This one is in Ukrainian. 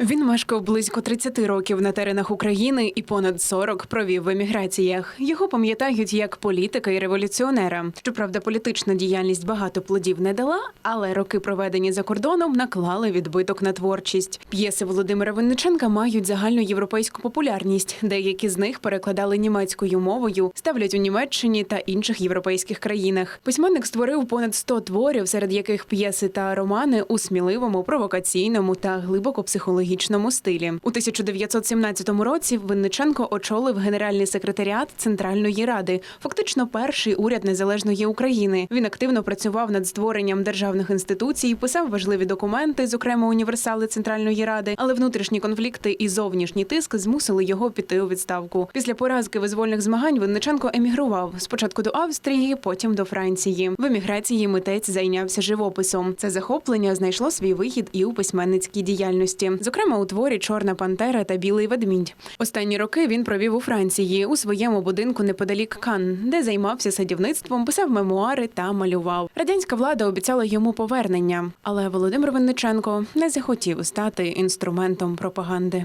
Він мешкав близько 30 років на теренах України і понад 40 провів в еміграціях. Його пам'ятають як політика і революціонера. Щоправда, політична діяльність багато плодів не дала, але роки, проведені за кордоном, наклали відбиток на творчість. П'єси Володимира Винниченка мають загальну європейську популярність. Деякі з них перекладали німецькою мовою, ставлять у Німеччині та інших європейських країнах. Письменник створив понад 100 творів, серед яких п'єси та романи у сміливому, провокаційному та глибоко психологічному стилі. У 1917 році Винниченко очолив генеральний секретаріат Центральної ради, фактично перший уряд незалежної України. Він активно працював над створенням державних інституцій, писав важливі документи, зокрема універсали Центральної ради, але внутрішні конфлікти і зовнішній тиск змусили його піти у відставку. Після поразки визвольних змагань Винниченко емігрував спочатку до Австрії, потім до Франції. В еміграції митець зайнявся живописом. Це захоплення знайшло свій вихід і у письменницькій діяльності, зокрема у творі Чорна пантера та Білий ведмідь. Останні роки він провів у Франції у своєму будинку неподалік Кан, де займався садівництвом, писав мемуари та малював. Радянська влада обіцяла йому повернення, але Володимир Винниченко не захотів стати інструментом пропаганди.